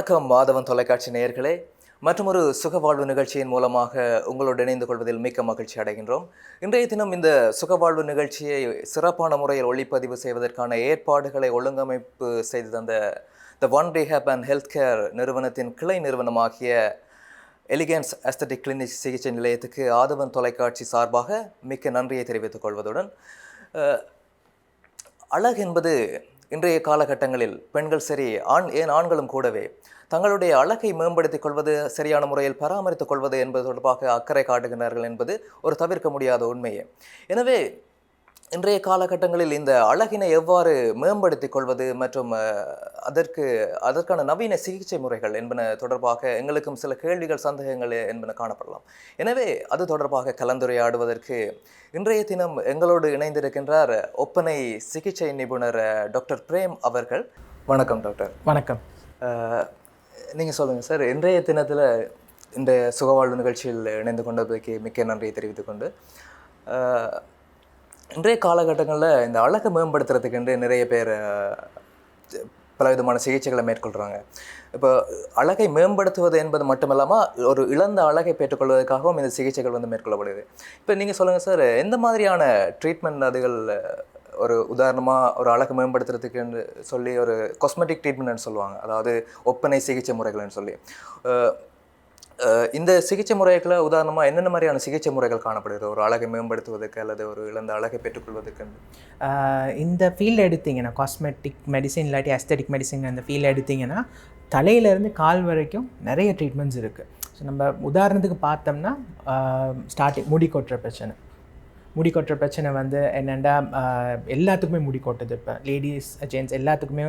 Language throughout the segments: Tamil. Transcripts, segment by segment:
வணக்கம் மாதவன் தொலைக்காட்சி நேயர்களே. ஒரு சுகவாழ்வு நிகழ்ச்சியின் மூலமாக உங்களோடு இணைந்து கொள்வதில் மிக்க மகிழ்ச்சி அடைகின்றோம். இன்றைய தினம் இந்த சுகவாழ்வு நிகழ்ச்சியை சிறப்பான முறையில் ஒளிப்பதிவு செய்வதற்கான ஏற்பாடுகளை ஒழுங்கமைப்பு செய்து தந்த the One Rehab and Health Care நிறுவனத்தின் கிளை நிறுவனமாகிய எலிகன்ஸ் அஸ்தட்டிக் கிளினிக் சிகிச்சை நிலையத்துக்கு ஆதவன் தொலைக்காட்சி சார்பாக மிக்க நன்றியை தெரிவித்துக் கொள்வதுடன் அழகு என்பது இன்றைய காலகட்டங்களில் பெண்கள் சரி ஆண் ஏன் ஆண்களும் கூடவே? தங்களுடைய அழகை மேம்படுத்திக் கொள்வது சரியான முறையில் பராமரித்துக் கொள்வது என்பது தொடர்பாக அக்கறை காட்டுகின்றார்கள் என்பது ஒரு தவிர்க்க முடியாத உண்மையே. எனவே இன்றைய காலகட்டங்களில் இந்த அழகினை எவ்வாறு மேம்படுத்திக் கொள்வது மற்றும் அதற்கு அதற்கான நவீன சிகிச்சை முறைகள் என்பன தொடர்பாக எங்களுக்கும் சில கேள்விகள் சந்தேகங்கள் என்பன காணப்படலாம். எனவே அது தொடர்பாக கலந்துரையாடுவதற்கு இன்றைய தினம் எங்களோடு இணைந்திருக்கின்றார் ஒப்பனை சிகிச்சை நிபுணர் டாக்டர் பிரேம் அவர்கள். வணக்கம் டாக்டர். வணக்கம். நீங்கள் சொல்லுங்கள் சார். இன்றைய தினத்தில் இந்த சுகவாழ்வு நிகழ்ச்சியில் இணைந்து கொண்டதுக்கு மிக்க நன்றியை தெரிவித்துக்கொண்டு இன்றைய காலகட்டங்களில் இந்த அழகை மேம்படுத்துறதுக்கென்று நிறைய பேர் பல பலவிதமான சிகிச்சைகளை மேற்கொள்கிறாங்க இப்போ அழகை மேம்படுத்துவது என்பது மட்டுமில்லாமல் ஒரு இழந்த அழகை பெற்றுக்கொள்வதற்காகவும் இந்த சிகிச்சைகள் வந்து மேற்கொள்ளப்படுது இப்போ நீங்கள் சொல்லுங்கள் சார் எந்த மாதிரியான ட்ரீட்மெண்ட் அதுகள் ஒரு உதாரணமாக ஒரு அழகு மேம்படுத்துறதுக்குன்னு சொல்லி ஒரு காஸ்மெட்டிக் ட்ரீட்மெண்ட்னு சொல்லுவாங்க. அதாவது ஒப்பனை சிகிச்சை முறைகள்னு சொல்லி. இந்த சிகிச்சை முறைகளை உதாரணமாக என்னென்ன மாதிரியான சிகிச்சை முறைகள் காணப்படுது? ஒரு அழகை மேம்படுத்துவதற்கு அல்லது ஒரு இழந்த அழகை பெற்றுக்கொள்வதற்கு இந்த ஃபீல்டு எடுத்தீங்கன்னா காஸ்மெட்டிக் மெடிசின் இல்லாட்டி அஸ்தட்டிக் மெடிசின் அந்த ஃபீல்டு எடுத்தீங்கன்னா தலையிலேருந்து கால் வரைக்கும் நிறைய ட்ரீட்மெண்ட்ஸ் இருக்குது ஸோ நம்ம உதாரணத்துக்கு பார்த்தோம்னா ஸ்டார்டிங் முடி கொட்டுற பிரச்சனை. முடி கொட்டுற பிரச்சனை வந்து என்னென்னா எல்லாத்துக்குமே முடி கொட்டுது இப்போ. லேடிஸ் ஜென்ட்ஸ் எல்லாத்துக்குமே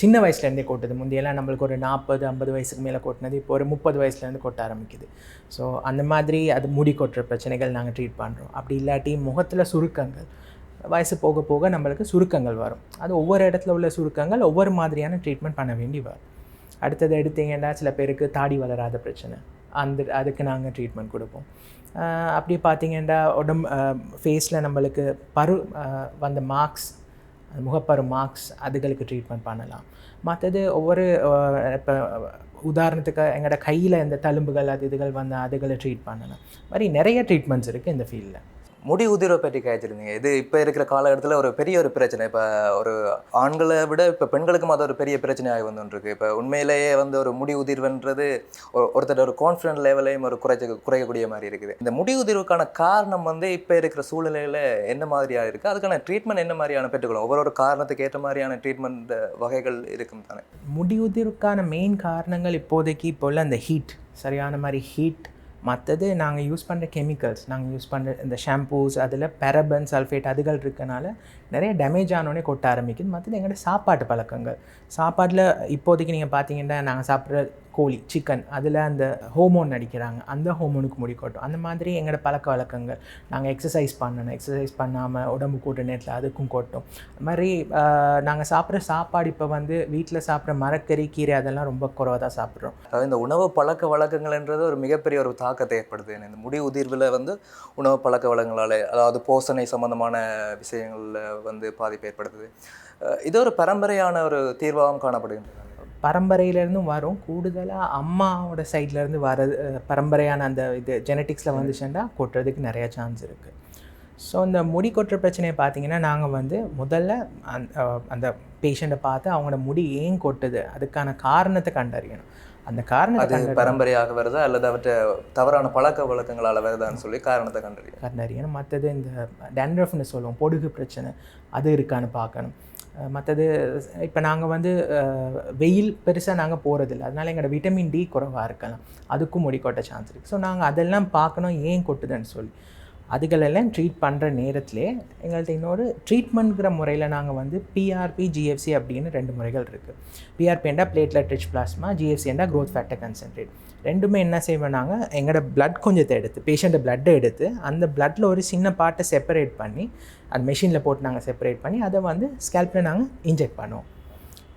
சின்ன வயசுலேருந்தே கொட்டுது. முந்தையெல்லாம் நம்மளுக்கு ஒரு நாற்பது ஐம்பது வயசுக்கு மேலே கொட்டினது இப்போ ஒரு முப்பது வயசுலேருந்து கொட்ட ஆரம்பிக்குது. ஸோ அந்த மாதிரி அது முடி கொட்டுற பிரச்சனைகள் நாங்கள் ட்ரீட் பண்ணுறோம் அப்படி இல்லாட்டி முகத்தில் சுருக்கங்கள். வயசு போக போக நம்மளுக்கு சுருக்கங்கள் வரும். அது ஒவ்வொரு இடத்துல உள்ள சுருக்கங்கள் ஒவ்வொரு மாதிரியான ட்ரீட்மெண்ட் பண்ண வேண்டி வரும். அடுத்தது எடுத்தீங்கன்னா சில பேருக்கு தாடி வளராத பிரச்சனை. அந்த அதுக்கு நாங்கள் ட்ரீட்மெண்ட் கொடுப்போம். அப்படி பார்த்தீங்கன்னா உடம்பு ஃபேஸில் நம்மளுக்கு பரு வந்த மார்க்ஸ் முகப்பரு மார்க்ஸ் அதுகளுக்கு ட்ரீட்மெண்ட் பண்ணலாம். மற்றது ஒவ்வொரு இப்போ உதாரணத்துக்கு எங்களோட கையில் இந்த தழும்புகள் அது இதுகள் வந்தால் அதுகளை ட்ரீட் பண்ணலாம். மாதிரி நிறைய ட்ரீட்மெண்ட்ஸ் இருக்குது இந்த ஃபீல்டில் முடி உதிர்வை பற்றி கேட்டிருந்தீங்க. இது இப்போ இருக்கிற காலகட்டத்தில் ஒரு பெரிய ஒரு பிரச்சனை. இப்போ ஒரு ஆண்களை விட இப்போ பெண்களுக்கும் அது ஒரு பெரிய பிரச்சனையாகி வந்துருக்கு இப்போ உண்மையிலேயே வந்து ஒரு முடி உதிர்வுன்றது ஒரு ஒருத்தர் ஒரு கான்ஃபிடன்ட் லெவலையும் ஒரு குறைச்ச குறையக்கூடிய மாதிரி இருக்குது. இந்த முடி உதிர்வுக்கான காரணம் வந்து இப்போ இருக்கிற சூழ்நிலையில் என்ன மாதிரியாக இருக்குது அதுக்கான ட்ரீட்மெண்ட் என்ன மாதிரியான பெற்றுக்கொள்ளும் ஒவ்வொரு ஒரு காரணத்துக்கு ஏற்ற மாதிரியான ட்ரீட்மெண்ட் வகைகள் இருக்கும் தானே? முடிவுதிர்வுக்கான மெயின் காரணங்கள் இப்போதைக்கு இப்போ உள்ள அந்த ஹீட் சரியான மாதிரி ஹீட் மற்றது நாங்கள் யூஸ் பண்ணுற கெமிக்கல்ஸ் நாங்கள் யூஸ் பண்ணுற இந்த ஷாம்பூஸ் அதில் பெரபன் சல்ஃபேட் அதுகள் இருக்கனால நிறைய டேமேஜ் ஆனோடனே கொட்ட ஆரம்பிக்குது. மற்றது எங்கள்கிட்ட சாப்பாட்டு பழக்கங்கள். சாப்பாட்டில் இப்போதைக்கு நீங்கள் பார்த்தீங்கன்னா நாங்கள் சாப்பிட்ற கோழி சிக்கன் அதில் அந்த ஹோமோன் அடிக்கிறாங்க. அந்த ஹோமோனுக்கு முடி கொட்டும் அந்த மாதிரி எங்களோட பழக்க வழக்கங்கள். நாங்கள் எக்ஸசைஸ் பண்ணணும். எக்ஸசைஸ் பண்ணாமல் உடம்பு கூட்ட நேரத்தில் அதுக்கும் கொட்டும். அது மாதிரி நாங்கள் சாப்பிட்ற சாப்பாடு இப்போ வந்து வீட்டில் சாப்பிட்ற மரக்கறி கீரை அதெல்லாம் ரொம்ப குறைவாக தான் சாப்பிட்றோம். அதாவது இந்த உணவு பழக்க வழக்கங்கள்ன்றது ஒரு மிகப்பெரிய ஒரு தாக்கத்தை ஏற்படுது இந்த முடி உதிர்வில் வந்து உணவு பழக்க வழக்கங்களால் அதாவது போசனை சம்மந்தமான விஷயங்களில் வந்து பாதிப்பு ஏற்படுத்துது இது ஒரு பரம்பரையான ஒரு தீர்வாகவும் காணப்படுகின்றது. பரம்பரையிலேருந்தும் வரும். கூடுதலாக அம்மாவோட சைட்லேருந்து வர அஹ், பரம்பரையான அந்த இது ஜெனட்டிக்ஸில் வந்துச்சுன்னா கொட்டுறதுக்கு நிறைய சான்ஸ் இருக்குது ஸோ இந்த முடி கொட்டுற பிரச்சனையை பார்த்தீங்கன்னா நாங்கள் வந்து முதல்ல அஹ், அந்த பேஷண்ட்டை பார்த்து அவங்களோட முடி ஏன் கொட்டுது? அதுக்கான காரணத்தை கண்டறியணும். அந்த அது கண்டறி பரம்பரையாக வருதா? அல்லது அவற்றை தவறான பழக்க வழக்கங்களால் வருதான்னு சொல்லி காரணத்தை கண்டறியும் கண்டறியணும். மற்றது இந்த டேண்ட்ரஃப்னு சொல்லுவோம் பொடுகு பிரச்சனை அது இருக்கான்னு பார்க்கணும். மற்றது இப்போ நாங்கள் வந்து வெயில் பெருசாக நாங்கள் போகிறதில்ல அதனால எங்களோட விட்டமின் டி குறைவாக இருக்கலாம். அதுக்கும் முடி கொட்ட சான்ஸ் இருக்குது ஸோ நாங்கள் அதெல்லாம் பார்க்கணும் ஏன் கொட்டுதுன்னு சொல்லி. அதுகளெல்லாம் ட்ரீட் பண்ணுற நேரத்திலே எங்கள்கிட்ட இன்னொரு ட்ரீட்மெண்ட்ங்கிற முறையில் நாங்கள் வந்து பிஆர்பி ஜிஎஃப்சி அப்படின்னு ரெண்டு முறைகள் இருக்குது பிஆர்பிண்டா பிளேட்லெட் ரிச் பிளாஸ்மா ஜிஎஃப்சிண்டா க்ரோத் ஃபேக்டர் கன்சன்ட்ரேட் ரெண்டுமே என்ன செய்வோம் நாங்கள் எங்களோட பிளட் கொஞ்சத்தை எடுத்து பேஷண்ட்டை பிளட்டை எடுத்து அந்த பிளட்டில் ஒரு சின்ன பார்ட்டை செப்பரேட் பண்ணி அந்த மெஷினில் போட்டு நாங்கள் செப்பரேட் பண்ணி அதை வந்து ஸ்கேல்பில் நாங்கள் இன்ஜெக்ட் பண்ணுவோம்.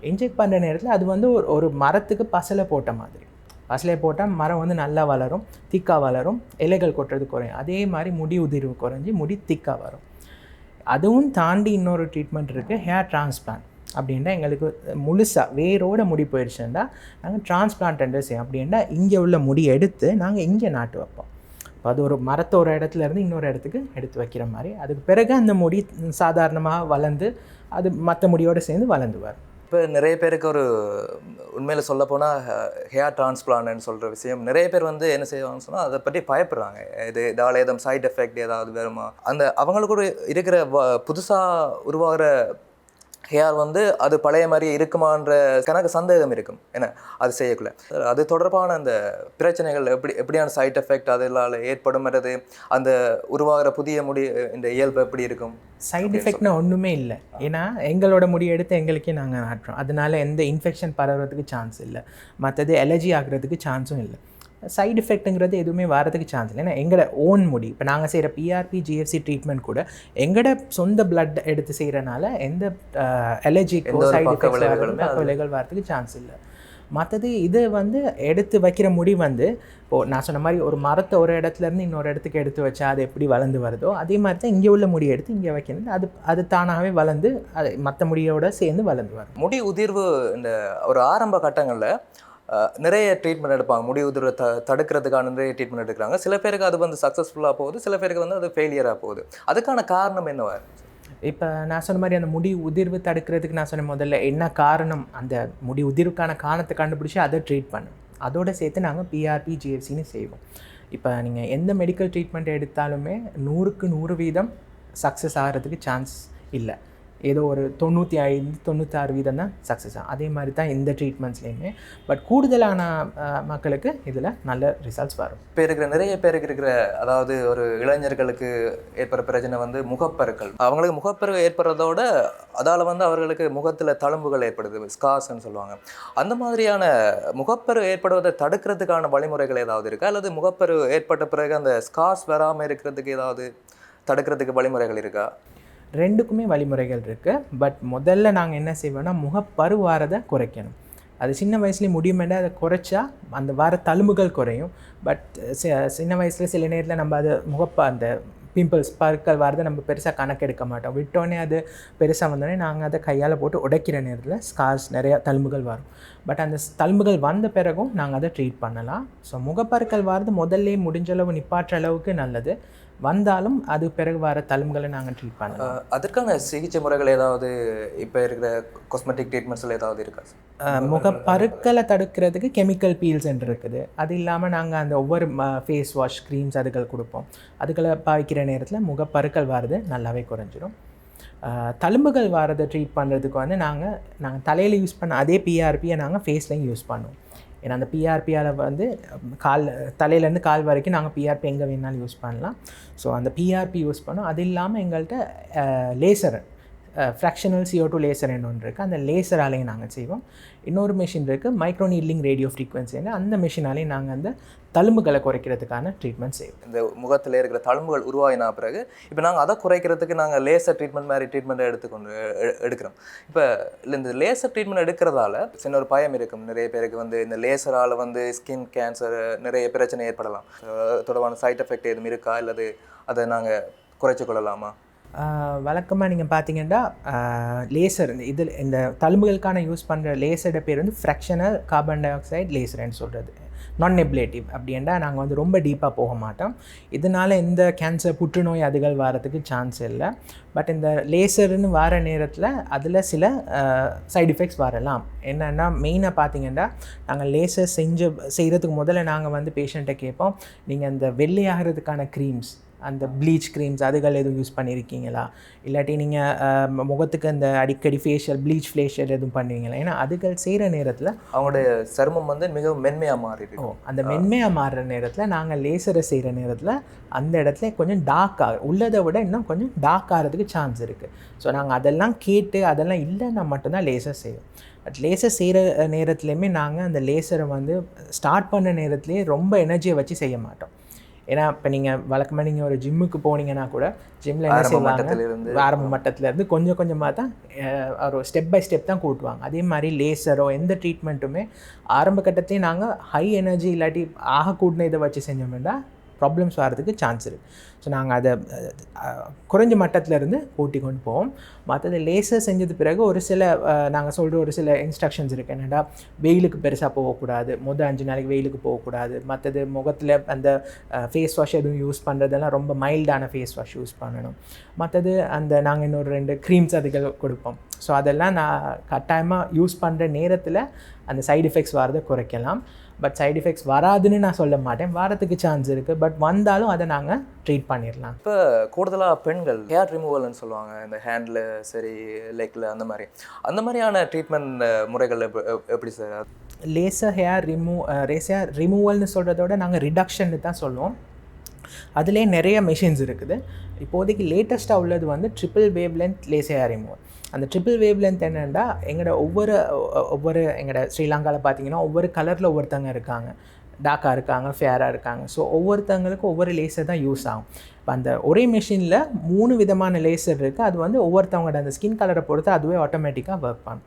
இன்ஜெக்ட் பண்ணுற நேரத்தில் அது வந்து ஒரு ஒரு மரத்துக்கு பசலை போட்ட மாதிரி. பசலையை போட்டால் மரம் வந்து நல்லா வளரும் திக்காக வளரும் இலைகள் கொட்டுறது குறையும். அதே மாதிரி முடி உதிர்வு குறைஞ்சி முடி திக்காக வரும். அதுவும் தாண்டி இன்னொரு ட்ரீட்மெண்ட் இருக்குது ஹேர் டிரான்ஸ்பிளான்ட் அப்படின்னா எங்களுக்கு முழுசாக வேரோட முடி போயிடுச்சுன்னா நாங்கள் டிரான்ஸ்பிளான்ட் செய்யும் அப்படின்னா இங்கே உள்ள முடி எடுத்து நாங்கள் இங்கே நாட்டு வைப்போம். இப்போ அது ஒரு மரத்தை ஒரு இடத்துல இருந்து இன்னொரு இடத்துக்கு எடுத்து வைக்கிற மாதிரி. அதுக்கு பிறகு அந்த முடி சாதாரணமாக வளர்ந்து அது மற்ற முடியோடு சேர்ந்து வளர்ந்து வரும். இப்போ நிறைய பேருக்கு ஒரு உண்மையில் சொல்ல போனால் ஹேர் டிரான்ஸ்பிளான்ட்னு சொல்கிற விஷயம். நிறைய பேர் வந்து என்ன செய்வாங்கன்னு சொன்னால் அதை பற்றி பயப்படுறாங்க. இது இதால் ஏதாவது சைட் எஃபெக்ட் ஏதாவது வருமா? அந்த அவங்களுக்கு கூட இருக்கிற புதுசாக உருவாகிற ஹேர் வந்து அது பழைய மாதிரி இருக்குமான்ற கணக்கு சந்தேகம் இருக்கும். என்ன? அது செய்யக்குள்ள. அது தொடர்பான அந்த பிரச்சனைகள் எப்படி எப்படியான சைட் எஃபெக்ட் அதனால் ஏற்படும்ன்றது அந்த உருவாகிற புதிய முடி இந்த இயல்பு எப்படி இருக்கும்? சைடு எஃபெக்ட்னா ஒன்றுமே இல்லை. ஏன்னா எங்களோட முடி எடுத்து எங்களுக்கே நாங்கள் நாட்டுறோம். அதனால எந்த இன்ஃபெக்ஷன் பரவுறதுக்கு சான்ஸ் இல்லை. மற்றது அலர்ஜி ஆகுறதுக்கு சான்ஸும் இல்லை. சைடு எஃபெக்ட்டுங்கிறது எதுவுமே வரதுக்கு சான்ஸ் இல்லை. ஏன்னா எங்களோட ஓன் முடி இப்போ நாங்கள் செய்கிற பிஆர்பி ஜிஎஃப்சி ட்ரீட்மெண்ட் கூட எங்களோட சொந்த பிளட் எடுத்து செய்கிறனால எந்த அலர்ஜிக்கோ சைடு எஃபெக்ட்ஸ் விளைவுகள் வரதுக்கு சான்ஸ் இல்லை. மற்றது இது வந்து எடுத்து வைக்கிற முடி வந்து இப்போது நான் சொன்ன மாதிரி ஒரு மரத்தை ஒரு இடத்துல இருந்து இன்னொரு இடத்துக்கு எடுத்து வச்சா அது எப்படி வளர்ந்து வருதோ அதே மாதிரி தான் இங்கே உள்ள முடி எடுத்து இங்கே வைக்கணும் அது அது தானாகவே வளர்ந்து அது மற்ற முடியோட சேர்ந்து வளர்ந்து வரும். முடி உதிர்வு இந்த ஒரு ஆரம்ப கட்டங்களில் நிறைய ட்ரீட்மெண்ட் எடுப்பாங்க. முடி உதிர த தடுக்கிறதுக்கான நிறைய ட்ரீட்மெண்ட் எடுக்கிறாங்க. சில பேருக்கு அது வந்து சக்ஸஸ்ஃபுல்லாக போகுது சில பேருக்கு வந்து அது ஃபெயிலியராக போகுது. அதுக்கான காரணம் என்னவா இப்போ நான் சொன்ன மாதிரி அந்த முடி உதிர்வு தடுக்கிறதுக்கு நான் சொன்ன முதல்ல என்ன காரணம்? அந்த முடி உதிர்வுக்கான காரணத்தை கண்டுபிடிச்சி அதை ட்ரீட் பண்ணும் அதோடு சேர்த்து நாங்கள் பிஆர்பி ஜிஎஃப்சின்னு செய்வோம். இப்போ நீங்கள் எந்த மெடிக்கல் ட்ரீட்மெண்ட் எடுத்தாலுமே நூறுக்கு நூறு வீதம் சக்ஸஸ் ஆகிறதுக்கு சான்ஸ் இல்லை. ஏதோ ஒரு தொண்ணூற்றி ஐந்து தொண்ணூத்தாறு வீதம் தான் சக்ஸஸ் ஆகும். அதே மாதிரி தான் இந்த ட்ரீட்மெண்ட்ஸ்லேயுமே பட் கூடுதலான மக்களுக்கு இதில் நல்ல ரிசல்ட்ஸ் வரும். இப்போ இருக்கிற நிறைய பேருக்கு இருக்கிற அதாவது ஒரு இளைஞர்களுக்கு ஏற்படுற பிரச்சனை வந்து முகப்பருக்கள். அவங்களுக்கு முகப்பரு ஏற்படுறதோட அதால் வந்து அவர்களுக்கு முகத்தில் தழும்புகள் ஏற்படுது ஸ்கார்ஸ்ன்னு சொல்லுவாங்க. அந்த மாதிரியான முகப்பரு ஏற்படுவதை தடுக்கிறதுக்கான வழிமுறைகள் ஏதாவது இருக்கா? அல்லது முகப்பரு ஏற்பட்ட பிறகு அந்த ஸ்கார்ஸ் வராமல் இருக்கிறதுக்கு ஏதாவது தடுக்கிறதுக்கு வழிமுறைகள் இருக்கா? ரெண்டுக்குமே வழிமுறைகள் இருக்குது பட் முதல்ல நாங்கள் என்ன செய்வோம்னா முகப்பரு வாரதை குறைக்கணும். அது சின்ன வயசுலேயே முடியுமேண்டா அதை குறைச்சா அந்த வார தழும்புகள் குறையும். பட் சின்ன வயசில் சில நேரத்தில் நம்ம அது முகப்ப அந்த பிம்பிள்ஸ் பற்கள் வரதை நம்ம பெருசாக கணக்கெடுக்க மாட்டோம். விட்டோன்னே அது பெருசாக வந்தோடனே நாங்கள் அதை கையால் போட்டு உடைக்கிற நேரத்தில் ஸ்கார்ஸ் நிறையா தழும்புகள் வரும். பட் அந்த ஸ் தழும்புகள் வந்த பிறகும் நாங்கள் அதை ட்ரீட் பண்ணலாம். ஸோ முகப்பற்கள் வரது முதல்லே முடிஞ்ச அளவு நிப்பாற்ற அளவுக்கு நல்லது. வந்தாலும் அது பிறகு வர தழும்புகளை நாங்கள் ட்ரீட் பண்ணலாம். அதற்கான சிகிச்சை முறைகள் ஏதாவது இப்போ இருக்கிற காஸ்மெட்டிக் ட்ரீட்மெண்ட்ஸில் ஏதாவது இருக்கா? முகப்பருக்களை தடுக்கிறதுக்கு கெமிக்கல் பீல்ஸ் இருக்குது. அது இல்லாமல் நாங்கள் அந்த ஒவ்வொரு ஃபேஸ் வாஷ் க்ரீம்ஸ் அதுகள் கொடுப்போம். அதுகளை பாய்க்கிற நேரத்தில் முகப்பருக்கள் வர்றது நல்லாவே குறைஞ்சிரும். தழும்புகள் வரதை ட்ரீட் பண்ணுறதுக்கு வந்து நாங்கள் நாங்கள் தலையில் யூஸ் பண்ண அதே பிஆர்பியை நாங்கள் ஃபேஸ்லையும் யூஸ் பண்ணுவோம். ஏன்னா அந்த பிஆர்பியால் வந்து கால் தலையிலேருந்து கால் வரைக்கும் நாங்கள் பிஆர்பி எங்கே வேணாலும் யூஸ் பண்ணலாம். ஸோ அந்த பிஆர்பி யூஸ் பண்ணோம். அது இல்லாமல் எங்கள்கிட்ட laser fractional C O two laser ஒன்று இருக்குது அந்த லேசராலையும் நாங்கள் செய்வோம். இன்னொரு மிஷின் இருக்குது மைக்ரோ நீட்லிங் ரேடியோ ஃப்ரீக்வன்சின்னு அந்த மிஷினாலேயும் நாங்கள் அந்த தழும்புகளை குறைக்கிறதுக்கான ட்ரீட்மெண்ட் செய்வோம். இந்த முகத்தில் இருக்கிற தழும்புகள் உருவாகினா பிறகு இப்போ நாங்கள் அதை குறைக்கிறதுக்கு நாங்கள் லேசர் ட்ரீட்மெண்ட் மாதிரி ட்ரீட்மெண்ட்டை எடுத்துக்கொண்டு எடுக்கிறோம். இப்போ இந்த லேசர் ட்ரீட்மெண்ட் எடுக்கிறதால சின்ன ஒரு பயம் இருக்கும். நிறைய பேருக்கு வந்து இந்த லேசரால் வந்து ஸ்கின் கேன்சர் நிறைய பிரச்சனை ஏற்படலாம். தொடர்பான சைட் எஃபெக்ட் எதுவும் இருக்கா? அல்லது அதை நாங்கள் குறைச்சி கொள்ளலாமா? வழக்கமாக நீங்கள் பார்த்தீங்கன்னா லேசர் இந்த இதில் இந்த தழும்புகளுக்கான யூஸ் பண்ணுற லேசரோட பேர் வந்து ஃப்ராக்ஷனல் கார்பன் டை ஆக்சைடு லேசர்னு சொல்கிறது நான் நெப்லேட்டிவ் அப்படின்னா நாங்கள் வந்து ரொம்ப டீப்பாக போக மாட்டோம். இதனால் எந்த கேன்சர் புற்றுநோய் அதுகள் வரதுக்கு சான்ஸ் இல்லை. பட் இந்த லேசர்னு வர நேரத்தில் அதில் சில சைடு எஃபெக்ட்ஸ் வரலாம். என்னென்னா மெயினாக பார்த்தீங்கன்னா நாங்கள் லேசர் செஞ்ச செய்கிறதுக்கு முதல்ல நாங்கள் வந்து பேஷண்ட்டை கேட்போம். நீங்கள் அந்த வெள்ளையாகிறதுக்கான க்ரீம்ஸ் அந்த ப்ளீச் க்ரீம்ஸ் அதுகள் எதுவும் யூஸ் பண்ணியிருக்கீங்களா இல்லாட்டி நீங்கள் முகத்துக்கு அந்த அடிக்கடி ஃபேஷியல் ப்ளீச் ஃபேஷியல் எதுவும் பண்ணுவீங்களா? ஏன்னா அதுகள் செய்கிற நேரத்தில் அவங்களுடைய சருமம் வந்து மிகவும் மென்மையாக மாறி ஓ இருக்கும் அந்த மென்மையாக மாறுற நேரத்தில் நாங்கள் லேசரை செய்கிற நேரத்தில் அந்த இடத்துல கொஞ்சம் டார்க் ஆகும் உள்ளதை விட இன்னும் கொஞ்சம் டார்க் ஆகிறதுக்கு சான்ஸ் இருக்குது ஸோ நாங்கள் அதெல்லாம் கேட்டு அதெல்லாம் இல்லைன்னா மட்டும்தான் லேசர் செய்வோம். பட் லேசர் செய்கிற நேரத்துலையுமே நாங்கள் அந்த லேசரை வந்து ஸ்டார்ட் பண்ண நேரத்துலேயே ரொம்ப எனர்ஜியை வச்சு செய்ய மாட்டோம். ஏன்னா இப்போ நீங்கள் வழக்கமாக நீங்கள் ஒரு ஜிம்முக்கு போனீங்கன்னா கூட ஜிம்மில் என்ன செய்வாங்க? ஆரம்ப மட்டத்துலேருந்து கொஞ்சம் கொஞ்சமாக தான் ஒரு ஸ்டெப் பை ஸ்டெப் தான் கூட்டுவாங்க. அதே மாதிரி லேசரோ எந்த ட்ரீட்மெண்ட்டுமே ஆரம்ப கட்டத்தையும் நாங்கள் ஹை எனர்ஜி இல்லாட்டி ஆக கூட்டின இதை வச்சு செஞ்சோம்னா ப்ராப்ளம்ஸ் வரதுக்கு சான்ஸ் இருக்குது ஸோ நாங்கள் அதை குறைஞ்ச மட்டத்துல இருந்து கூட்டி கொண்டு போவோம். மற்றது லேசர் செஞ்சது பிறகு ஒரு சில நாங்கள் சொல்கிற ஒரு சில இன்ஸ்ட்ரக்ஷன்ஸ் இருக்குது என்னடா வெயிலுக்கு பெருசாக போகக்கூடாது. முதல் அஞ்சு நாளைக்கு வெயிலுக்கு போகக்கூடாது. மற்றது முகத்தில் அந்த ஃபேஸ் வாஷ் எதுவும் யூஸ் பண்ணுறதெல்லாம் ரொம்ப மைல்டான ஃபேஸ் வாஷ் யூஸ் பண்ணணும். மற்றது அந்த நாங்கள் இன்னொரு ரெண்டு க்ரீம்ஸ் அதுகள் கொடுப்போம். ஸோ அதெல்லாம் நான் கட்டாயமாக யூஸ் பண்ணுற நேரத்தில் அந்த சைடு எஃபெக்ட்ஸ் வரதை குறைக்கலாம். பட் சைடு எஃபெக்ட்ஸ் வராதுன்னு நான் சொல்ல மாட்டேன். வரதுக்கு சான்ஸ் இருக்குது பட் வந்தாலும் அதை நாங்கள் ட்ரீட் பண்ணிடலாம். இப்போ கூடுதலாக பெண்கள் ஹேர் ரிமூவல்னு சொல்லுவாங்க. இந்த ஹேண்டில் சரி லெக்கில் அந்த மாதிரி. அந்த மாதிரியான ட்ரீட்மெண்ட் முறைகள் எப்படி sir laser hair remove razor ரிமூவல்னு சொல்கிறத விட நாங்கள் ரிடக்ஷன்னு தான் சொல்லுவோம். அதிலே நிறைய மெஷின்ஸ் இருக்குது. இப்போதைக்கு லேட்டஸ்ட்டாக உள்ளது வந்து triple wavelength laser hair அந்த ட்ரிபிள் வேவ் லென்த் என்னென்னா எங்களோட ஒவ்வொரு ஒவ்வொரு எங்களோட ஸ்ரீலங்காவில் பார்த்தீங்கன்னா ஒவ்வொரு கலரில் ஒவ்வொருத்தவங்க இருக்காங்க. டாக்காக இருக்காங்க ஃபேராக இருக்காங்க. ஸோ ஒவ்வொருத்தவங்களுக்கும் ஒவ்வொரு லேசர் தான் யூஸ் ஆகும். இப்போ அந்த ஒரே மிஷினில் மூணு விதமான லேசர் இருக்குது அது வந்து ஒவ்வொருத்தவங்களோட அந்த ஸ்கின் கலரை பொறுத்து அதுவே ஆட்டோமேட்டிக்காக ஒர்க் பண்ணும்.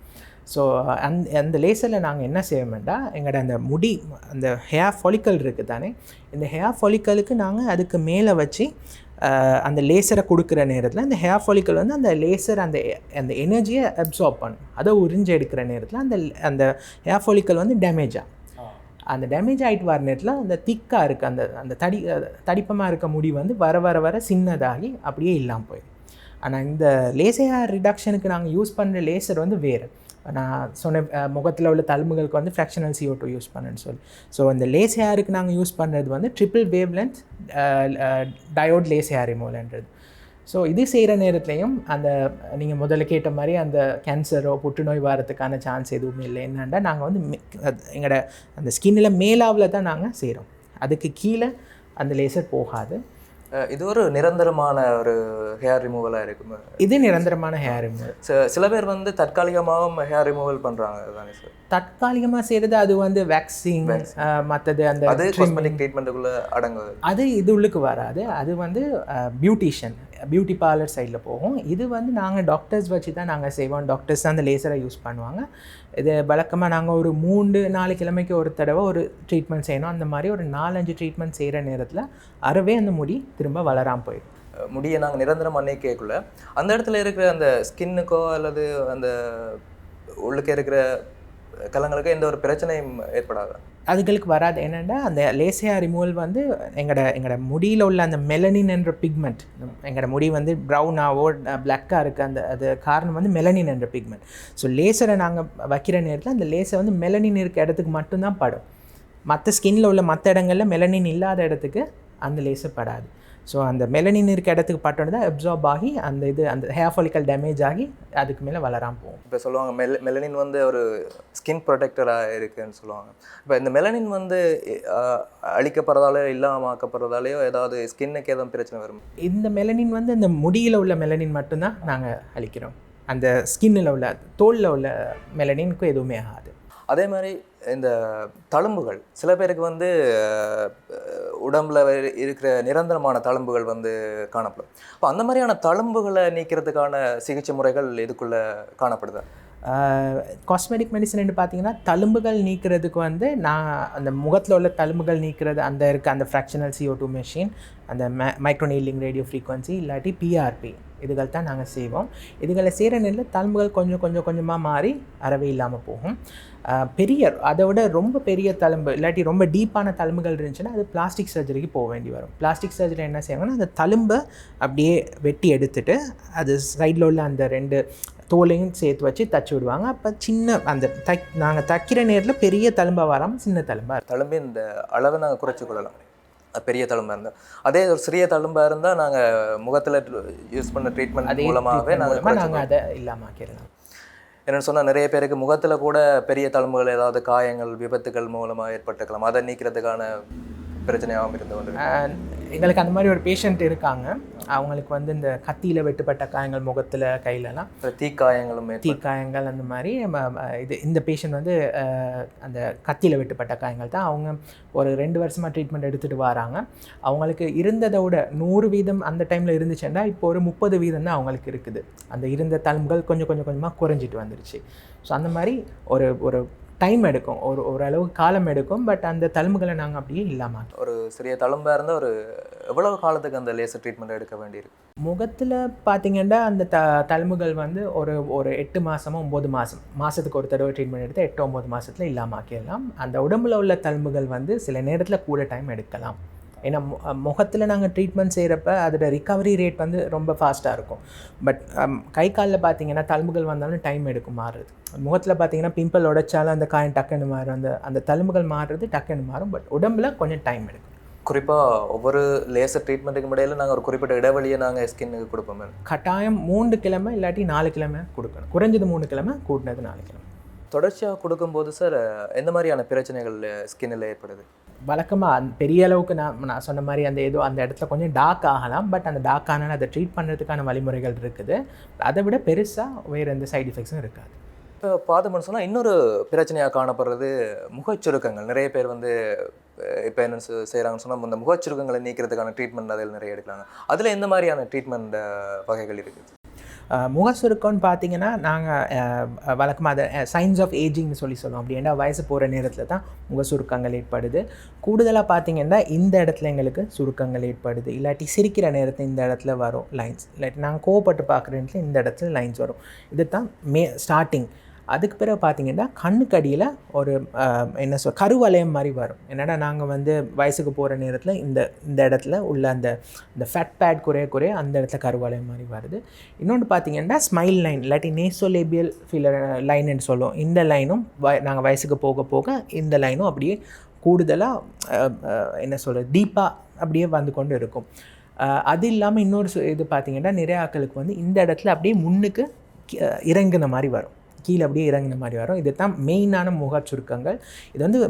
ஸோ அந்த அந்த லேசரில் நாங்கள் என்ன செய்வோம்னா எங்களோட அந்த முடி அந்த ஹேர் ஃபாலிக்கல் இருக்குது தானே இந்த ஹேர் ஃபாலிக்கலுக்கு நாங்கள் அதுக்கு மேலே வச்சு அந்த லேசரை கொடுக்குற நேரத்தில் அந்த ஹேர் ஃபாலிக்கல் வந்து அந்த லேசர் அந்த அந்த எனர்ஜியை அப்சார்ப் பண்ணும். அதை உறிஞ்சு எடுக்கிற நேரத்தில் அந்த அந்த ஹேர் ஃபாலிக்கல் வந்து டேமேஜ் ஆகும் அந்த டேமேஜ் ஆகிட்டு வர நேரத்தில் அந்த திக்காக இருக்குது அந்த அந்த தடி தடிப்பமாக இருக்க முடி வந்து வர வர வர சின்னதாகி அப்படியே இல்லாமல் போயிடும். ஆனால் இந்த லேசர் ரிடக்ஷனுக்கு நாங்கள் யூஸ் பண்ணுற லேசர் வந்து வேறு. நான் சொன்ன முகத்தில் உள்ள தழும்புகளுக்கு வந்து ஃப்ராக்ஷனல் சிஓ டூ யூஸ் பண்ணேன்னு சொல்லி. ஸோ அந்த லேஸ் ஹேருக்கு நாங்கள் யூஸ் பண்ணுறது வந்து triple wavelength diode laser hair ரிமூவல்ன்றது so இது செய்கிற நேரத்துலையும் அந்த நீங்கள் முதல்ல கேட்ட மாதிரி அந்த கேன்சரோ புற்றுநோய் வரதுக்கான சான்ஸ் எதுவுமே இல்லை. என்னென்னா நாங்கள் வந்து எங்களோட அந்த ஸ்கின்னில் மேலாவில் தான் நாங்கள் செய்கிறோம் அதுக்கு கீழே அந்த லேசர் போகாது. இது ஒரு நிரந்தரமான ஒரு ஹேர் ரிமூவலாக இருக்கும். இது நிரந்தரமான ஹேர் ரிமூவல் சில பேர் வந்து தற்காலிகமாகவும் ஹேர் ரிமூவல் பண்ணுறாங்க தானே சார் தற்காலிகமாக செய்கிறது அது வந்து வேக்சிங் மற்றது அந்த அது ட்ரீட்மெண்ட்டுக்குள்ளே அடங்குது. அது இது உள்ளுக்கு வராது. அது வந்து பியூட்டிஷியன் பியூட்டி பார்லர் சைடில் போகும். இது வந்து நாங்கள் டாக்டர்ஸ் வச்சு தான் நாங்கள் செய்வோம். டாக்டர்ஸ் தான் அந்த லேசரை யூஸ் பண்ணுவாங்க. இது வழக்கமாக நாங்கள் ஒரு மூன்று நாலு கிழமைக்கு ஒரு தடவை ஒரு ட்ரீட்மெண்ட் செய்யணும். அந்த மாதிரி ஒரு நாலஞ்சு ட்ரீட்மெண்ட் செய்கிற நேரத்தில் அறவே அந்த முடி திரும்ப வளராமல் போயிடும். முடியை நாங்கள் நிரந்தரம் அன்னைக்கேக்குள்ள அந்த இடத்துல இருக்கிற அந்த ஸ்கின்னுக்கோ அல்லது அந்த உள்ளுக்கு இருக்கிற கலங்களுக்கோ எந்த ஒரு பிரச்சனையும் ஏற்படாது. அதுகளுக்கு வராது. என்னென்னா அந்த லேசியா ரிமூவல் வந்து எங்களோட எங்களோட முடியில் உள்ள அந்த மெலனின் என்ற பிக்மெண்ட் எங்களோட முடி வந்து ப்ரௌனாவோ பிளாக்காக இருக்குது அந்த அது காரணம் வந்து மெலனின் என்ற பிக்மெண்ட் ஸோ லேசரை நாங்கள் வைக்கிற நேரத்தில் அந்த லேசர் வந்து மெலனின் இருக்க இடத்துக்கு மட்டும்தான் படும். மற்ற ஸ்கின்னில் உள்ள மற்ற இடங்களில் மெலனின் இல்லாத இடத்துக்கு அந்த லேசர் படாது. ஸோ அந்த மெலனின் இருக்க இடத்துக்கு பட்டோன்னு தான் அப்சார்ப் ஆகி அந்த இது அந்த ஹேர் ஃபாலிக்கல் டேமேஜ் ஆகி அதுக்கு மேலே வளராமல் போகும். இப்போ சொல்லுவாங்க மெல் மெலனின் வந்து ஒரு ஸ்கின் ப்ரொடெக்டராக இருக்குன்னு சொல்லுவாங்க. இப்போ இந்த மெலனின் வந்து அஹ், அழிக்கப்படுறதாலே இல்லாமல் ஆக்கப்படுறதாலேயோ ஏதாவது ஸ்கின்னுக்கு எதுவும் பிரச்சனை வரும்? இந்த மெலனின் வந்து இந்த முடியில் உள்ள மெலனின் மட்டும்தான் நாங்கள் அழிக்கிறோம். அந்த ஸ்கின்னில் உள்ள தோலில் உள்ள மெலனினுக்கும் எதுவுமே ஆகாது. அதே மாதிரி இந்த தழும்புகள் சில பேருக்கு வந்து உடம்புல இருக்கிற நிரந்தரமான தழும்புகள் வந்து காணப்படும். இப்போ அந்த மாதிரியான தழும்புகளை நீக்கிறதுக்கான சிகிச்சை முறைகள் இதுக்குள்ளே காணப்படுதா? காஸ்மெட்டிக் மெடிசன் பார்த்தீங்கன்னா தழும்புகள் நீக்கிறதுக்கு வந்து நான் அந்த முகத்தில் உள்ள தழும்புகள் நீக்கிறது அந்த இருக்க அந்த ஃப்ராக்ஷனல் சிஓ டூ மெஷின் அந்த மைக்ரோனீலிங் ரேடியோ ஃப்ரீக்வன்சி இல்லாட்டி பிஆர்பி இதுகள் தான் நாங்கள் செய்வோம். இதுகளை செய்கிற நேரத்தில் தழும்புகள் கொஞ்சம் கொஞ்சம் கொஞ்சமாக மாறி அறவே இல்லாமல் போகும். பெரிய அதை விட ரொம்ப பெரிய தழும்பு இல்லாட்டி ரொம்ப டீப்பான தழும்புகள் இருந்துச்சுன்னா அது பிளாஸ்டிக் சர்ஜரிக்கு போக வேண்டி வரும். பிளாஸ்டிக் சர்ஜரி என்ன செய்வாங்கன்னா அந்த தழும்பை அப்படியே வெட்டி எடுத்துட்டு அது சைடில் உள்ள அந்த ரெண்டு தோலையும் சேர்த்து வச்சு தச்சு விடுவாங்க. அப்போ சின்ன அந்த தைக் நாங்கள் தைக்கிற நேரத்தில் பெரிய தழும்பாக வராமல் சின்ன தழும்பாக தழும்பு இந்த அளவை நாங்கள் குறைச்சி கொள்ளலாம். பெரிய தழும்பாக இருந்தால் அதே ஒரு சிறிய தழும்பாக இருந்தால் நாங்கள் முகத்தில் யூஸ் பண்ண ட்ரீட்மெண்ட் மூலமாகவே நாங்கள் நாங்கள் அதை இல்லாமல் ஆக்கிடலாம். என்னென்னு சொன்னால் நிறைய பேருக்கு முகத்தில் கூட பெரிய தழும்புகள் ஏதாவது காயங்கள் விபத்துகள் மூலமாக ஏற்பட்டுக்கலாம் அதை நீக்கிறதுக்கான பிரச்சனையாகவும் இருந்து கொண்டு எங்களுக்கு அந்த மாதிரி ஒரு பேஷண்ட் இருக்காங்க. அவங்களுக்கு வந்து இந்த கத்தியில் வெட்டுப்பட்ட காயங்கள் முகத்தில் கையிலலாம். தீக்காயங்களும் தீக்காயங்கள் அந்த மாதிரி இது இந்த பேஷண்ட் வந்து அந்த கத்தியில் வெட்டுப்பட்ட காயங்கள் தான். அவங்க ஒரு ரெண்டு வருஷமாக ட்ரீட்மெண்ட் எடுத்துகிட்டு வராங்க. அவங்களுக்கு இருந்ததை விட நூறு வீதம் அந்த டைமில் இருந்துச்சுன்னா இப்போ ஒரு முப்பது வீதம் தான் அவங்களுக்கு இருக்குது. அந்த இருந்த தழும்புகள் கொஞ்சம் கொஞ்சம் கொஞ்சமாக குறைஞ்சிட்டு வந்துருச்சு. ஸோ அந்த மாதிரி ஒரு ஒரு டைம் எடுக்கும். ஒரு ஓரளவு காலம் எடுக்கும். பட் அந்த தழும்புகளை நாங்கள் அப்படியே இல்லாமல் ஒரு சிறிய தழும்பாக இருந்தால் ஒரு எவ்வளவு காலத்துக்கு அந்த லேசர் ட்ரீட்மெண்ட் எடுக்க வேண்டியிருக்கு? முகத்தில் பார்த்தீங்கன்னா அந்த த தழும்புகள் வந்து ஒரு ஒரு எட்டு மாதமோ ஒம்பது மாதம் மாதத்துக்கு ஒரு தடவை ட்ரீட்மெண்ட் எடுத்து எட்டு ஒம்பது மாதத்தில் இல்லாமல் ஆக்கிடலாம். அந்த உடம்புல உள்ள தழும்புகள் வந்து சில நேரத்தில் கூட டைம் எடுக்கலாம். ஏன்னா முகத்தில் நாங்கள் ட்ரீட்மெண்ட் செய்கிறப்ப அதோட ரிகவரி ரேட் வந்து ரொம்ப ஃபாஸ்ட்டாக இருக்கும். பட் கை காலில் பார்த்தீங்கன்னா தழும்புகள் வந்தாலும் டைம் எடுக்கும் மாறுறது. முகத்தில் பார்த்தீங்கன்னா பிம்பிள் உடைச்சாலும் அந்த காயம் டக்குன்னு மாறும். அந்த அந்த தழும்புகள் மாறுறது டக்குன்னு மாறும். பட் உடம்புல கொஞ்சம் டைம் எடுக்கும். குறிப்பாக ஒவ்வொரு லேசர் ட்ரீட்மெண்ட்டுக்கு இடையில நாங்கள் ஒரு குறிப்பிட்ட இடைவெளியை நாங்கள் ஸ்கின்னுக்கு கொடுப்போம் கட்டாயம் மூன்று கிழமை இல்லாட்டி நாலு கிழமை கொடுக்கணும். குறைஞ்சது மூணு கிழமை கூட்டினது நாலு கிழமை. தொடர்ச்சியாக கொடுக்கும்போது சார் எந்த மாதிரியான பிரச்சனைகள் ஸ்கின்னில் ஏற்படுது? வழக்கமாக அந்த பெரிய அளவுக்கு நான் நான் சொன்ன மாதிரி அந்த ஏதோ அந்த இடத்துல கொஞ்சம் டார்க் ஆகலாம். பட் அந்த டார்க் ஆனால் அதை ட்ரீட் பண்ணுறதுக்கான வழிமுறைகள் இருக்குது. அதை விட பெருசாக வேறு எந்த சைடு எஃபெக்ட்ஸும் இருக்காது. இப்போ பார்த்தோம்னு சொன்னால் இன்னொரு பிரச்சனையாக காணப்படுறது முகச்சுருக்கங்கள். நிறைய பேர் வந்து இப்போ என்ன செய்கிறாங்கன்னு சொன்னால் இந்த முகச்சுருக்கங்களை நீக்கிறதுக்கான ட்ரீட்மெண்ட் அதில் நிறைய எடுக்கிறாங்க. அதில் எந்த மாதிரியான ட்ரீட்மெண்ட் வகைகள் இருக்குது? முகசுருக்கம்னு முக சுருக்கம்னு பார்த்தீங்கன்னா நாங்கள் வழக்கமாக அதை சைன்ஸ் ஆஃப் ஏஜிங்னு சொல்லி சொல்லுவோம். அப்படி ஏன்னா வயசு போகிற நேரத்தில் தான் முக சுருக்கங்கள் ஏற்படுது. கூடுதலாக பார்த்தீங்கன்னா இந்த இடத்துல எங்களுக்கு சுருக்கங்கள் ஏற்படுது. இல்லாட்டி சிரிக்கிற நேரத்தில் இந்த இடத்துல வரும் லைன்ஸ் இல்லாட்டி நாங்கள் கோவப்பட்டு பார்க்குற நேரத்தில் இந்த இடத்துல லைன்ஸ் வரும். இது தான் மே ஸ்டார்டிங் அதுக்கு பிறகு பார்த்தீங்கன்னா கண்ணுக்கு அடியில் ஒரு என்ன சொல் கருவலயம் மாதிரி வரும். என்னடா நாங்கள் வந்து வயசுக்கு போகிற நேரத்தில் இந்த இந்த இடத்துல உள்ள அந்த இந்த ஃபேட் பேட் குறைய குறைய அந்த இடத்துல கருவலயம் மாதிரி வருது. இன்னொன்று பார்த்தீங்கன்னா ஸ்மைல் லைன் இல்லாட்டி நேசோலேபியல் ஃபீலர் லைன்னு சொல்லுவோம். இந்த லைனும் வ நாங்கள் வயசுக்கு போக போக இந்த லைனும் அப்படியே கூடுதலாக என்ன சொல்கிறது டீப்பாக அப்படியே வந்து கொண்டு இருக்கும். அது இல்லாமல் இன்னொரு சு- இது பார்த்தீங்கன்னா நிறைய ஆக்களுக்கு வந்து இந்த இடத்துல அப்படியே முன்னுக்கு இறங்கின இறங்குன மாதிரி வரும். கீழே அப்படியே இறங்குன மாதிரி வரும். இது தான் மெயினான முக சுருக்கங்கள் இது வந்து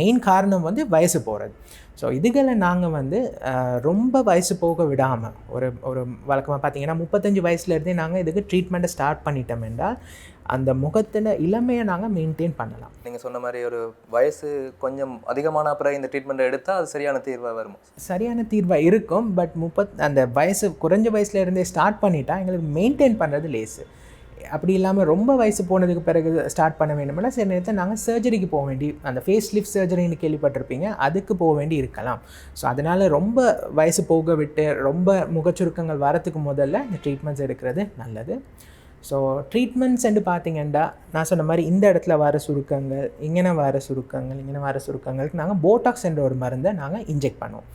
மெயின் காரணம் வந்து வயசு போகிறது ஸோ இதுகளை நாங்கள் வந்து ரொம்ப வயசு போக விடாமல் ஒரு ஒரு வழக்கமாக பார்த்தீங்கன்னா முப்பத்தஞ்சு வயசுலேருந்தே நாங்கள் இதுக்கு ட்ரீட்மெண்ட்டை ஸ்டார்ட் பண்ணிட்டோம் என்றால் அந்த முகத்தில் இளமையை நாங்கள் மெயின்டைன் பண்ணலாம். நீங்கள் சொன்ன மாதிரி ஒரு வயசு கொஞ்சம் அதிகமான பிறகு இந்த ட்ரீட்மெண்ட் எடுத்தால் அது சரியான தீர்வாக வருமா? சரியான தீர்வாக இருக்கும். பட் முப்பத் அந்த வயசு குறைஞ்ச வயசுல இருந்தே ஸ்டார்ட் பண்ணிட்டா எங்களுக்கு மெயின்டைன் பண்ணுறது லேஸு அப்படி இல்லாமல் ரொம்ப வயசு போனதுக்கு பிறகு ஸ்டார்ட் பண்ண வேண்டும்னா சில நேரத்தில் நாங்கள் சர்ஜரிக்கு போக வேண்டி அந்த ஃபேஸ் லிஃப்ட் சர்ஜரின்னு கேள்விப்பட்டிருப்பீங்க அதுக்கு போக வேண்டி இருக்கலாம். ஸோ அதனால் ரொம்ப வயசு போக விட்டு ரொம்ப முகச்சுருக்கங்கள் வரத்துக்கு முதல்ல இந்த ட்ரீட்மெண்ட்ஸ் எடுக்கிறது நல்லது. ஸோ ட்ரீட்மெண்ட்ஸ் என்று பார்த்தீங்கன்னா நான் சொன்ன மாதிரி இந்த இடத்துல வர சுருக்கங்கள் இங்கே வர சுருக்கங்கள் இங்கே வர சுருக்கங்களுக்கு நாங்கள் போட்டாக்ஸ் என்ற ஒரு மருந்தை நாங்கள் இன்ஜெக்ட் பண்ணுவோம்.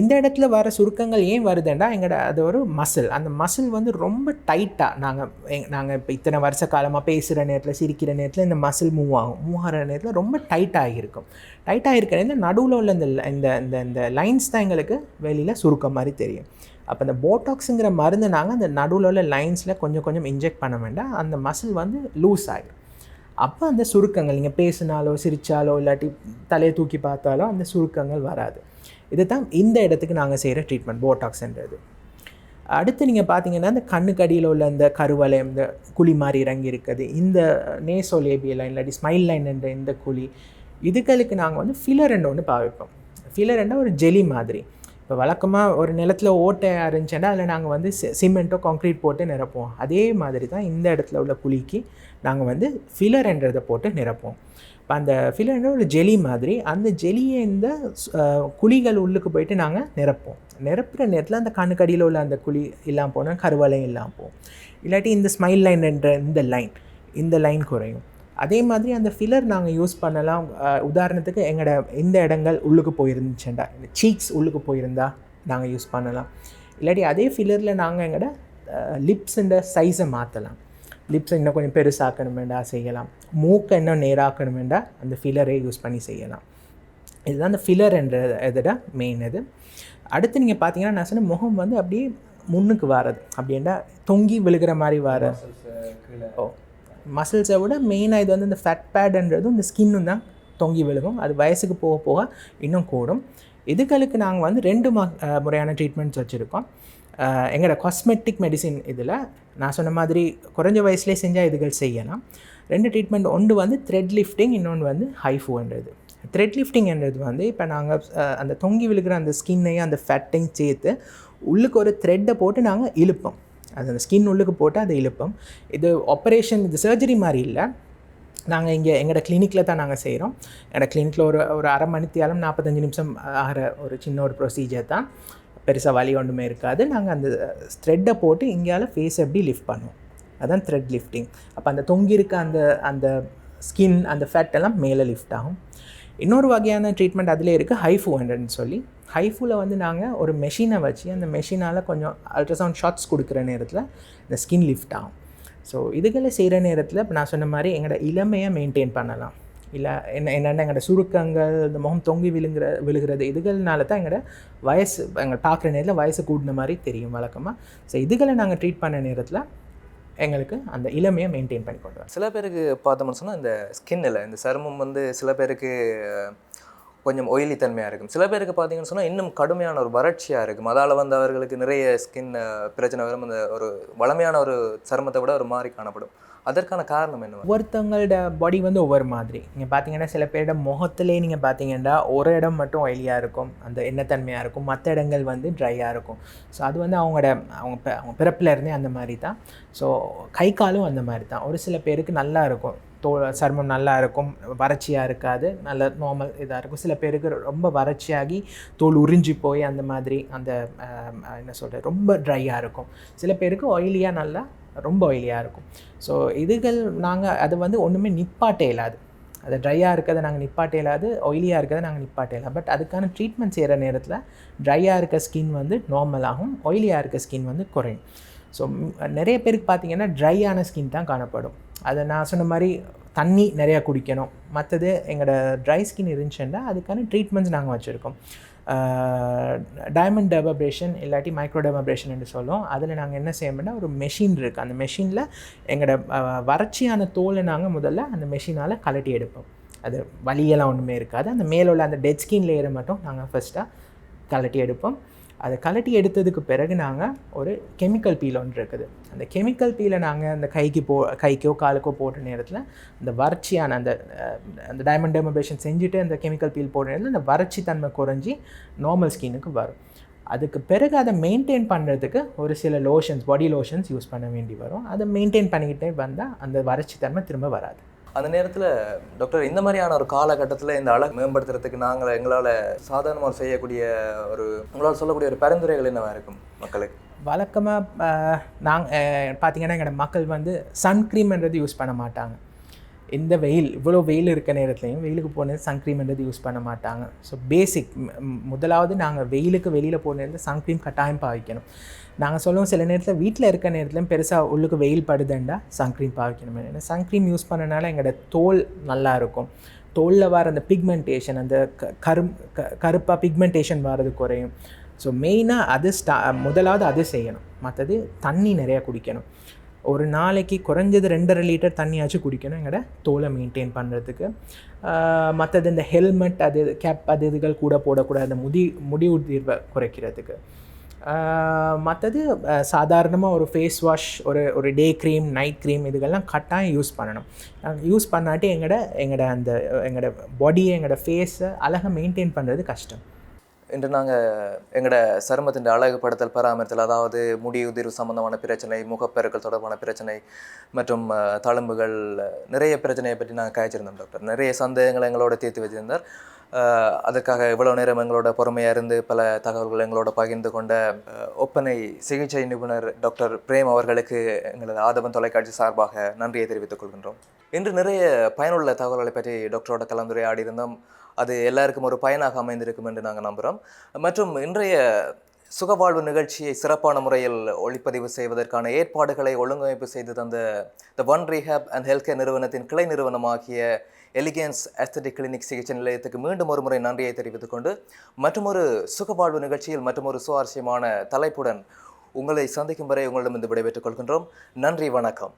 இந்த இடத்துல வர சுருக்கங்கள் ஏன் வருதுன்னா எங்களோட அது ஒரு மசில் அந்த மசில் வந்து ரொம்ப டைட்டாக நாங்கள் நாங்கள் இப்போ இத்தனை வருஷ காலமாக பேசுகிற நேரத்தில் சிரிக்கிற நேரத்தில் இந்த மசில் மூவ் ஆகும். மூவ் ஆகிற நேரத்தில் ரொம்ப டைட்டாக இருக்கும். டைட்டாக இருக்கிற நேரத்தில் நடுவில் உள்ள இந்த இந்த இந்த இந்த லைன்ஸ் தான் எங்களுக்கு வெளியில் சுருக்கம் மாதிரி தெரியும். அப்போ இந்த போட்டாக்ஸுங்கிற மருந்து நாங்கள் அந்த நடுவில் உள்ள லைன்ஸில் கொஞ்சம் கொஞ்சம் இன்ஜெக்ட் பண்ண வேண்டாம். அந்த மசில் வந்து லூஸ் ஆகிடும் அப்போ அந்த சுருக்கங்கள் நீங்கள் பேசினாலோ சிரித்தாலோ இல்லாட்டி தலையை தூக்கி பார்த்தாலோ அந்த சுருக்கங்கள் வராது. இது தான் இந்த இடத்துக்கு நாங்கள் செய்கிற ட்ரீட்மெண்ட் போட்டாக்ஸ்ன்றது அடுத்து நீங்கள் பார்த்தீங்கன்னா இந்த கண்ணுக்கு அடியில் உள்ள இந்த கருவலயம் இந்த குழி மாதிரி இறங்கி இருக்குது. இந்த நேசோலேபியல் லைன் இல்லாட்டி ஸ்மைல் லைன் என்ற இந்த குழி இதுகளுக்கு நாங்கள் வந்து ஃபில்லர் ஒன்று பாவிப்போம். ஃபில்லர் ஒரு ஜெலி மாதிரி. இப்போ வழக்கமாக ஒரு நிலத்தில் ஓட்டை இருந்துச்சுன்னா அதில் நாங்கள் வந்து சிமெண்ட்டோ காங்க்ரீட் போட்டு நிரப்புவோம். அதே மாதிரி தான் இந்த இடத்துல உள்ள குழிக்கு நாங்கள் வந்து ஃபிலர் என்றதை போட்டு நிரப்புவோம். அந்த ஃபில்லர்ன்ற ஒரு ஜெலி மாதிரி அந்த ஜெலியை இந்த குழிகள் உள்ளுக்கு போயிட்டு நாங்கள் நிரப்போம் நிரப்புற நேரத்தில் அந்த கண்ணுக்கடியில் உள்ள அந்த குழி இல்லாமல் போனால் கருவலையும் இல்லாமல் போகும். இல்லாட்டி இந்த ஸ்மைல் லைன் என்ற இந்த லைன் இந்த லைன் குறையும். அதே மாதிரி அந்த ஃபில்லர் நாங்கள் யூஸ் பண்ணலாம். உதாரணத்துக்கு எங்களோட இந்த இடங்கள் உள்ளுக்கு போயிருந்துச்சுண்டா இந்த சீக்ஸ் உள்ளுக்கு போயிருந்தா நாங்கள் யூஸ் பண்ணலாம். இல்லாட்டி அதே ஃபில்லரில் நாங்கள் எங்களோட லிப்ஸுன்ற சைஸை மாற்றலாம் லிப்ஸை இன்னும் கொஞ்சம் பெருசாக்கணுமெண்டா செய்யலாம். மூக்கை இன்னும் நேராக்கணுமெண்டா அந்த ஃபில்லரை யூஸ் பண்ணி செய்யலாம். இதுதான் அந்த ஃபில்லர் என்ற இதோட மெயின் இது. அடுத்து நீங்கள் பார்த்தீங்கன்னா நான் சொன்ன முகம் வந்து அப்படியே முன்னுக்கு வர்றது அப்படின்னா தொங்கி விழுகிற மாதிரி வர ஓ மசில்ஸை விட மெயினாக இது வந்து இந்த ஃபேட் பேடுன்றதும் இந்த ஸ்கின்னும் தான் தொங்கி விழுகும். அது வயசுக்கு போக போக இன்னும் கூடும். இதுகளுக்கு நாங்கள் வந்து ரெண்டு மா முறையான ட்ரீட்மெண்ட்ஸ் வச்சுருக்கோம். எங்களோட காஸ்மெட்டிக் மெடிசின் இதில் நான் சொன்ன மாதிரி குறைஞ்ச வயசுலேயே செஞ்சால் இதுகள் செய்யலாம். ரெண்டு ட்ரீட்மெண்ட் ஒன்று வந்து த்ரெட் லிஃப்டிங் இன்னொன்று வந்து ஹைஃபுன்றது த்ரெட் லிஃப்டிங்ன்றது வந்து இப்போ நாங்கள் அந்த தொங்கி விழுகிற அந்த ஸ்கின்னையும் அந்த ஃபேட்டையும் சேர்த்து உள்ளுக்கு ஒரு த்ரெட்டை போட்டு நாங்கள் இழுப்போம். அது அந்த ஸ்கின் உள்ளுக்கு போட்டு அதை இழுப்போம். இது ஆப்ரேஷன் இது சர்ஜரி மாதிரி இல்லை. நாங்கள் இங்கே எங்களோட கிளினிக்கில் தான் நாங்கள் செய்கிறோம் எங்களோட கிளினிக்கில் ஒரு ஒரு அரை மணித்தியாலும் நாற்பத்தஞ்சு நிமிஷம் ஆகிற ஒரு சின்ன ஒரு ப்ரொசீஜர் தான். பெருசாக வலி ஒன்றுமே இருக்காது. நாங்கள் அந்த த்ரெட்டை போட்டு இங்கேயால ஃபேஸ் எப்படி லிஃப்ட் பண்ணுவோம். அதுதான் த்ரெட் லிஃப்டிங் அப்போ அந்த தொங்கியிருக்க அந்த அந்த ஸ்கின் அந்த ஃபேட் எல்லாம் மேலே லிஃப்ட் ஆகும். இன்னொரு வகையான ட்ரீட்மெண்ட் அதிலே இருக்குது ஹைஃபூ ஹண்ட்ரட்னு சொல்லி. ஹைஃபூவில் வந்து நாங்கள் ஒரு மெஷினை வச்சு அந்த மெஷினால் கொஞ்சம் அல்ட்ராசவுண்ட் ஷாட்ஸ் கொடுக்குற நேரத்தில் இந்த ஸ்கின் லிஃப்ட் ஆகும். ஸோ இதுகளை செய்கிற நேரத்தில் இப்போ நான் சொன்ன மாதிரி எங்களோட இளமையை மெயின்டைன் பண்ணலாம். இல்லை என்ன என்னென்ன எங்களோட சுருக்கங்கள் இந்த முகம் தொங்கி விழுங்குற விழுகிறது இதுகள்னால தான் எங்களோட வயசு எங்களை பார்க்குற நேரத்தில் வயசு கூடின மாதிரி தெரியும் வழக்கமாக ஸோ இதுகளை நாங்கள் ட்ரீட் பண்ண நேரத்தில் எங்களுக்கு அந்த இளமையை மெயின்டைன் பண்ணி கொண்டு வரோம் சில பேருக்கு பார்த்தோம்னு சொன்னால் இந்த ஸ்கின்னில் இந்த சருமம் வந்து சில பேருக்கு கொஞ்சம் ஒயிலி தன்மையாக இருக்கும். சில பேருக்கு பார்த்தீங்கன்னு சொன்னால் இன்னும் கடுமையான ஒரு வறட்சியாக இருக்கும். அதால் வந்து அவர்களுக்கு நிறைய ஸ்கின் பிரச்சனை வரும். அந்த ஒரு வளமையான ஒரு சருமத்தை விட ஒரு மாதிரி காணப்படும். அதற்கான காரணம் என்ன? ஒவ்வொருத்தவங்களோட பாடி வந்து ஒவ்வொரு மாதிரி. நீங்கள் பார்த்தீங்கன்னா சில பேரோட முகத்திலே நீங்கள் பார்த்தீங்கன்னா ஒரு இடம் மட்டும் ஒயிலியாக இருக்கும். அந்த எண்ணத்தன்மையாக இருக்கும். மற்ற இடங்கள் வந்து ட்ரையாக இருக்கும். ஸோ அது வந்து அவங்களோட அவங்க அவங்க பிறப்பில் இருந்தே அந்த மாதிரி தான். ஸோ கை காலும் அந்த மாதிரி தான். ஒரு சில பேருக்கு நல்லா இருக்கும். தோ சர்மம் நல்லா இருக்கும் வறட்சியாக இருக்காது நல்ல நார்மல் இதாக இருக்கும். சில பேருக்கு ரொம்ப வறட்சியாகி தோல் உறிஞ்சி போய் அந்த மாதிரி அந்த என்ன சொல்கிறது ரொம்ப ட்ரையாக இருக்கும். சில பேருக்கு ஆயிலியாக நல்லா ரொம்ப ஆயிலியாக இருக்கும். ஸோ இதுகள் நாங்கள் அது வந்து ஒன்றுமே நிப்பாட்டே இல்லாது அது ட்ரையாக இருக்கிறத நாங்கள் நிப்பாட்டே இல்லாது ஆயிலியாக இருக்கிறத நாங்கள் நிப்பாட்டே இயலாம் பட் அதுக்கான ட்ரீட்மெண்ட் செய்கிற நேரத்தில் ட்ரையாக இருக்க ஸ்கின் வந்து நார்மலாகும் ஆயிலியாக இருக்க ஸ்கின் வந்து குறையும். ஸோ நிறைய பேருக்கு பார்த்தீங்கன்னா ட்ரையான ஸ்கின் தான் காணப்படும். அதை நான் சொன்ன மாதிரி தண்ணி நிறையா குடிக்கணும். மற்றது எங்களோட ட்ரை ஸ்கின் இருந்துச்சுன்னா அதுக்கான ட்ரீட்மெண்ட்ஸ் நாங்கள் வச்சுருக்கோம். டைமண்ட் டெபப்ரேஷன் இல்லாட்டி மைக்ரோ டெபப்ரேஷன் என்று சொல்லுவோம். அதில் நாங்கள் என்ன செய்யணும்னா ஒரு மெஷின் இருக்குது அந்த மெஷினில் எங்களோட வறட்சியான தோலை நாங்கள் முதல்ல அந்த மெஷினால் கலட்டி எடுப்போம். அது வலியெல்லாம் ஒன்றுமே இருக்காது. அந்த மேலே உள்ள அந்த டெட் ஸ்கின் லேயரை மட்டும் நாங்கள் ஃபஸ்ட்டாக கலட்டி எடுப்போம். அதை கலட்டி எடுத்ததுக்கு பிறகு நாங்கள் ஒரு கெமிக்கல் பீல் ஒன்று இருக்குது. அந்த கெமிக்கல் பீலை நாங்கள் அந்த கைக்கு போ கைக்கோ காலுக்கோ போடுற நேரத்தில் அந்த வறட்சியான அந்த அந்த டைமண்ட் டெமபேஷன் செஞ்சுட்டு அந்த கெமிக்கல் பீல் போடுற நேரத்தில் அந்த வறட்சி தன்மை குறைஞ்சி நார்மல் ஸ்கின்னுக்கு வரும். அதுக்கு பிறகு அதை மெயின்டைன் பண்ணுறதுக்கு ஒரு சில லோஷன்ஸ் பாடி லோஷன்ஸ் யூஸ் பண்ண வேண்டி வரும். அதை மெயின்டைன் பண்ணிக்கிட்டே வந்தால் அந்த வறட்சி தன்மை திரும்ப வராது. அந்த நேரத்தில் டாக்டர் இந்த மாதிரியான ஒரு காலகட்டத்தில் இந்த அழகு மேம்படுத்துறதுக்கு நாங்கள் எங்களால் சாதாரணமாக செய்யக்கூடிய ஒரு உங்களால் சொல்லக்கூடிய ஒரு பரிந்துரைகள் என்னவாக இருக்கும் மக்களுக்கு வழக்கமாக நாங்கள் பார்த்தீங்கன்னா எங்களோட மக்கள் வந்து சன்க்ரீம்ன்றது யூஸ் பண்ண மாட்டாங்க. இந்த வெயில் இவ்வளோ வெயில் இருக்க நேரத்துலையும் வெயிலுக்கு போனது சன்க்ரீம்ன்றது யூஸ் பண்ண மாட்டாங்க. ஸோ பேசிக் முதலாவது நாங்கள் வெயிலுக்கு வெளியில் போன நேரத்தில் சன்க்ரீம் கட்டாயம் பாவிக்கணும். நாங்கள் சொல்லுவோம் சில நேரத்தில் வீட்டில் இருக்க நேரத்துலையும் பெருசாக உள்ளுக்கு வெயில் படுதுண்டா சன்க்ரீம் பாவிக்கணும். ஏன்னா சன்க்ரீம் யூஸ் பண்ணனால எங்களோட தோல் நல்லா இருக்கும். தோலில் வர அந்த பிக்மெண்டேஷன் அந்த க கரும் க கருப்பாக பிக்மெண்டேஷன் வர்றது குறையும். ஸோ மெயினாக அது ஸ்டா முதலாவது அது செய்யணும். மற்றது தண்ணி நிறையா குடிக்கணும். ஒரு நாளைக்கு குறைஞ்சது ரெண்டரை லிட்டர் தண்ணியாச்சும் குடிக்கணும் எங்களோட தோலை மெயின்டைன் பண்ணுறதுக்கு மற்றது இந்த ஹெல்மெட் அது கேப் அது இதுகள் கூட போடக்கூடாது. அந்த முடி முடி உதிர்வை குறைக்கிறதுக்கு. மற்றது சாதாரணமாக ஒரு ஃபேஸ் வாஷ் ஒரு ஒரு டே க்ரீம் நைட் க்ரீம் இதுகெல்லாம் கட்டாயம் யூஸ் பண்ணணும். யூஸ் பண்ணாட்டி எங்களோட எங்களோட அந்த எங்களோட பாடியை எங்களோட ஃபேஸை அழகாக மெயின்டைன் பண்ணுறது கஷ்டம். இன்று நாங்கள் எங்களோட சருமத்தின் அழகுபடுத்தல் பராமரித்தல் அதாவது முடி உதிர்வு சம்பந்தமான பிரச்சனை முகப்பெருக்கள் தொடர்பான பிரச்சனை மற்றும் தழும்புகள் நிறைய பிரச்சனையை பற்றி நாங்கள் காய்ச்சிருந்தோம் டாக்டர். நிறைய சந்தேகங்களை எங்களோட தீர்த்து வச்சிருந்தார் அதற்காக இவ்வளோ நேரம் எங்களோட பொறுமையாக இருந்து பல தகவல்கள் எங்களோட பகிர்ந்து கொண்ட ஒப்பனை சிகிச்சை நிபுணர் டாக்டர் பிரேம் அவர்களுக்கு எங்களது ஆதவன் தொலைக்காட்சி சார்பாக நன்றியை தெரிவித்துக் கொள்கின்றோம். இன்று நிறைய பயனுள்ள தகவல்களை பற்றி டாக்டரோட கலந்துரையாடி இருந்தோம். அது எல்லாருக்கும் ஒரு பயனாக அமைந்திருக்கும் என்று நாங்கள் நம்புகிறோம் மற்றும் இன்றைய சுகவாழ்வு நிகழ்ச்சியை சிறப்பான முறையில் ஒளிப்பதிவு செய்வதற்கான ஏற்பாடுகளை ஒழுங்கமைப்பு செய்து தந்த the One Rehab and Health Care நிறுவனத்தின் கிளை நிறுவனமாகிய எலிகன்ஸ் அஸ்தட்டிக் கிளினிக் சிகிச்சை நிலையத்துக்கு மீண்டும் ஒரு முறை நன்றியை தெரிவித்துக் கொண்டு மற்றொரு சுகவாழ்வு நிகழ்ச்சியில் மற்றொரு சுவாரஸ்யமான தலைப்புடன் உங்களை சந்திக்கும் வரை உங்களிடம் இருந்து விடைபெற்றுக் கொள்கின்றோம். நன்றி வணக்கம்.